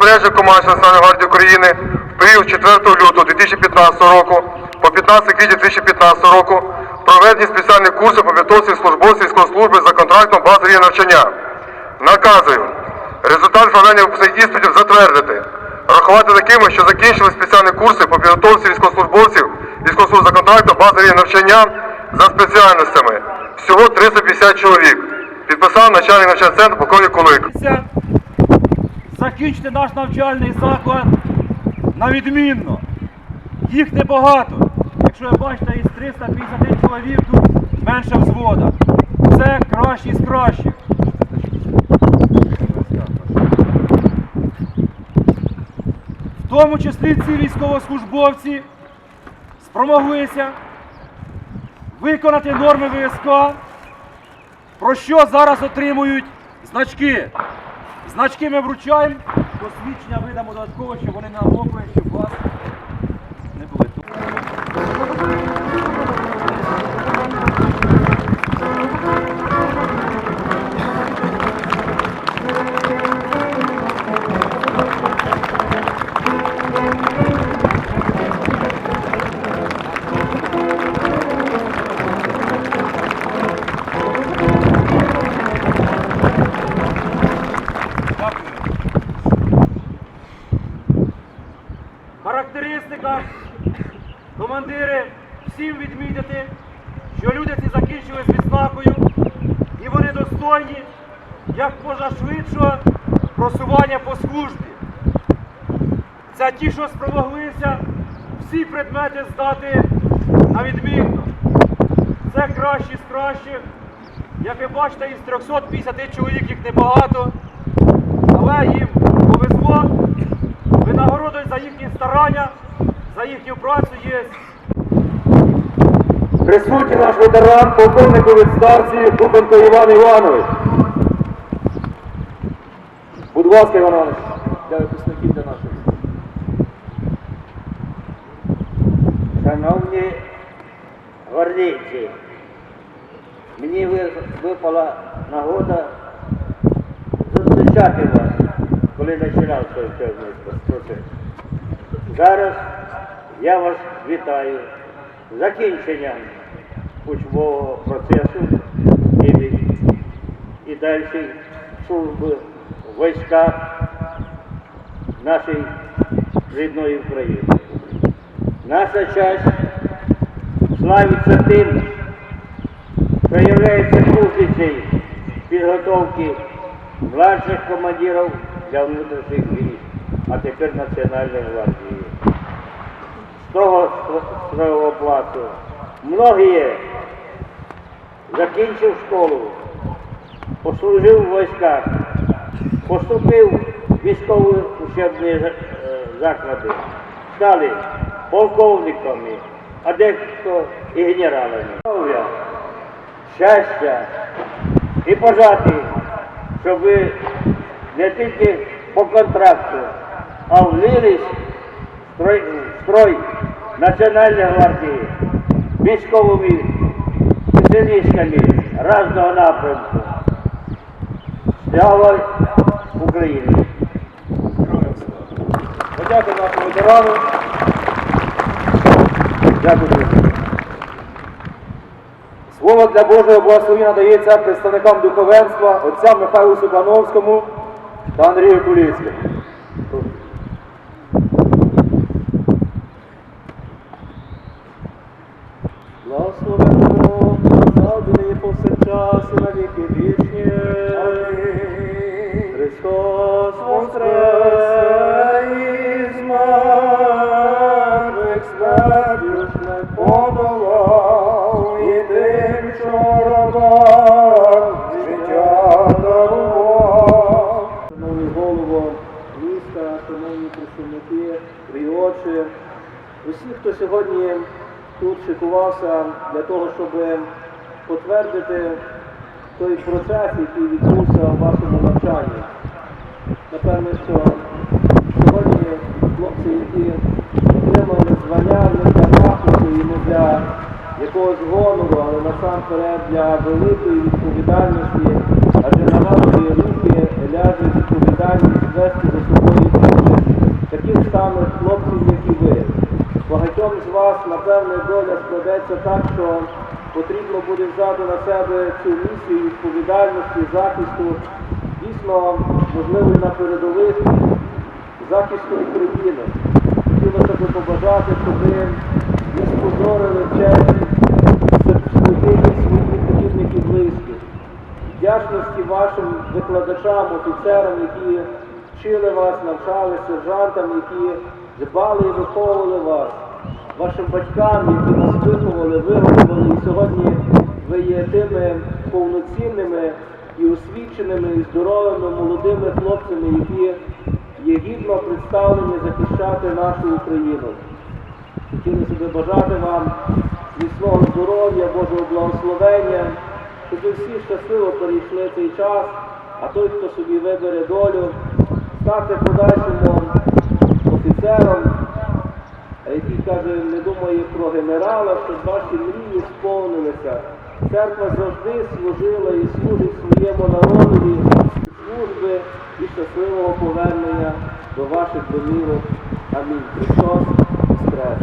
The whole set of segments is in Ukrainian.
розпорядження командування Національної гвардії України в період 4 лютого 2015 року по 15 квітня 2015 року проведені спеціальні курси по підготовці службовців військової служби за контрактом рівня навчання. Наказую результат проведення випускних іспитів затвердити. Рахувати такими, що закінчили спеціальні курси по підготовці військовослужбовців військовослужб за контрактом рівня навчання за спеціальностями. Всього 350 чоловік. Підписав начальник навчального центру полковник Кулик. Закінчити наш навчальний заклад на відмінно. Їх небагато. Якщо ви бачите, із 350 чоловік тут менше взвода. Це кращі з кращих. В тому числі ці військовослужбовці спромоглися виконати норми ВСК, про що зараз отримують значки. Значки ми вручаємо, посвідчення видамо додатково, щоб вони намокли, щоб вас командири всім відмітити, що люди ці закінчили з відзнакою і вони достойні як можна швидшого просування по службі. Це ті, що спромоглися всі предмети здати на відмінно. Це кращі з кращих. Як ви бачите, із 350 чоловік їх небагато, але їм повезло. Винагородою за їхні старання, за їхню працю є. Присутній наш ветеран, полковник у відставці Купенко Іван Іванович. Будь ласка, Іван Іванович. Для випускників для наших. Шановні гвардійці, мені випала нагода зустрічати вас, коли починав цей процес. Зараз я вас вітаю з закінченням учбового процесу і, і далі служби в військах нашої рідної України. Наша часть славиться тим, що є кузницею підготовки младших командирів для внутрішніх військ, а тепер Національної гвардії. Того строєвого плацу многі, закінчив школу, послужив в військах, поступив в військові учебні е, заклади, стали полковниками, а дехто і генералами. Здоров'я, щастя і бажати, щоб ви не тільки по контракту, а влились в строй Національної гвардії, військовими спеціалістами різного напрямку. Слава Україні! Подякую нашому ветерану. Дякую. Слово для Божого благословення надається представникам духовенства, отцям Михайлу Суклановському та Андрію Куліцькому. Завжди і повсякчас і на віки вічні. Христос воскрес із мертвих смертю ж не подолав і тим, що рабам життя дарував. Шановний голово міста, шановні представники, прийочі, усі, хто сьогодні тут шикувався для того, щоб потвердити той процес, який відбувся в вашому навчанні. Напевно, що сьогодні хлопці, які отримали звання не для пафосу і не для якогось гонору, але насамперед для великої відповідальності, адже на ваші руки ляже відповідальність вести за собою самих хлопців, як і ви. Багатьом з вас, напевне, доля складеться так, що потрібно буде взяти на себе цю місію відповідальності, захисту, дійсно, можливо, на передових захисту України. Хотілося б побажати, щоб ви не спозорили честь своїх своїх і близьких. Вдячності вашим викладачам, офіцерам, які вчили вас, навчали, сержантам, які дбали і виховували вас, вашим батькам, які вас виховали, виховували, і сьогодні ви є тими повноцінними і освіченими, і здоровими молодими хлопцями, які є гідно представлені захищати нашу Україну. Хотілося би бажати вам міцного здоров'я, Божого благословення, щоб ви всі щасливо перейшли цей час, а той, хто собі вибере долю, стати подальшому офіцером, який каже, не думає про генерала, щоб ваші мрії сповнилися. Церква завжди служила і служить своєму народові служби і щасливого повернення до ваших домівок. Амінь. Христос Воскрес!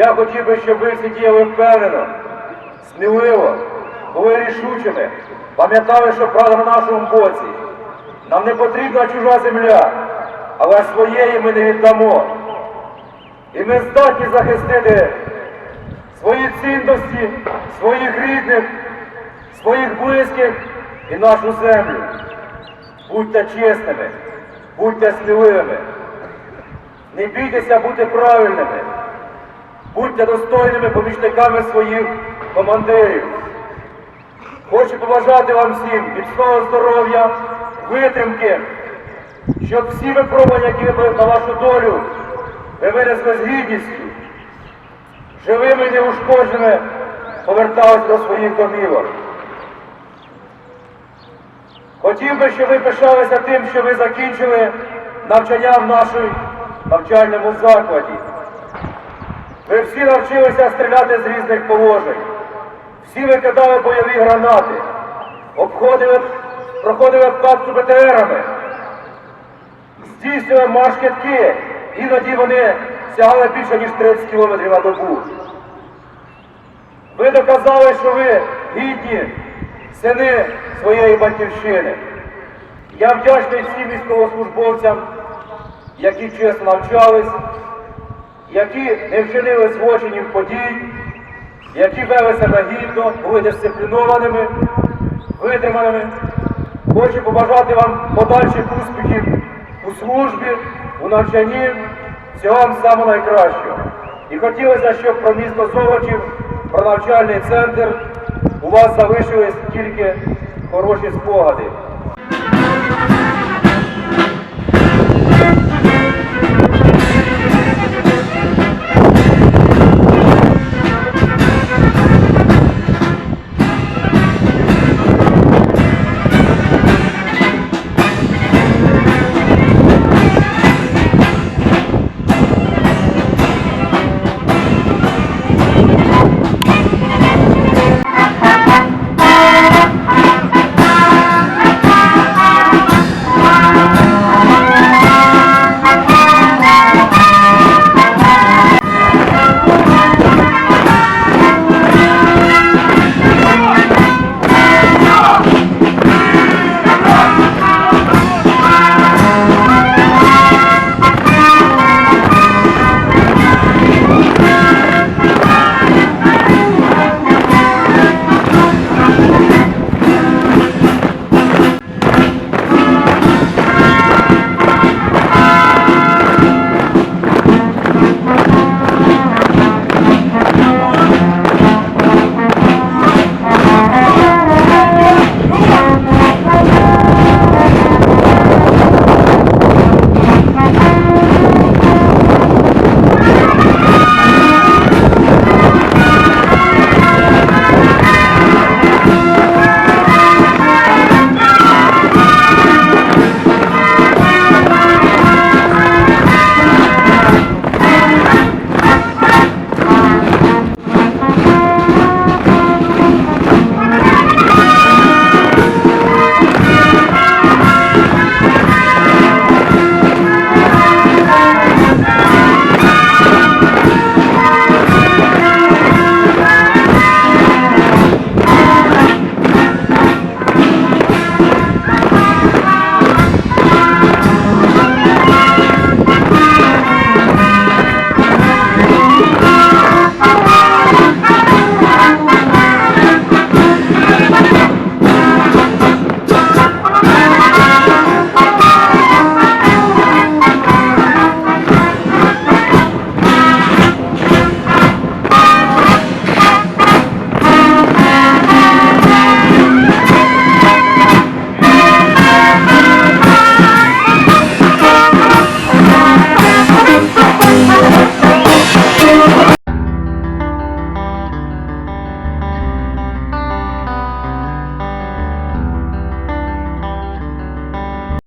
Я хотів би, щоб ви всі впевнено, сміливо, були рішучими, пам'ятали, що правда на нашому боці. Нам не потрібна чужа земля, але своєї ми не віддамо. І ми здатні захистити свої цінності, своїх рідних, своїх близьких і нашу землю. Будьте чесними, будьте сміливими. Не бійтеся бути правильними. Будьте достойними помічниками своїх командирів. Хочу побажати вам всім міцного здоров'я, витримки, щоб всі випробування, які випали на вашу долю, ви винесли з гідністю, живими і неушкодженими повертались до своїх домівок. Хотів би, щоб ви пишалися тим, що ви закінчили навчання в нашому навчальному закладі. Ви всі навчилися стріляти з різних положень. Всі викидали бойові гранати, обходили, проходили обкладку БТРами, здійснювали марш-китки, іноді вони сягали більше, ніж 30 кілометрів на добу. Ви доказали, що ви гідні сини своєї батьківщини. Я вдячний всім військовослужбовцям, які чесно навчались, які не вчинили злочинів подій, які вели себе гідно, були дисциплінованими, витриманими. Хочу побажати вам подальших успіхів у службі, у навчанні, всього вам самого найкращого. І хотілося, щоб про місто Золочів, про навчальний центр у вас залишились тільки хороші спогади.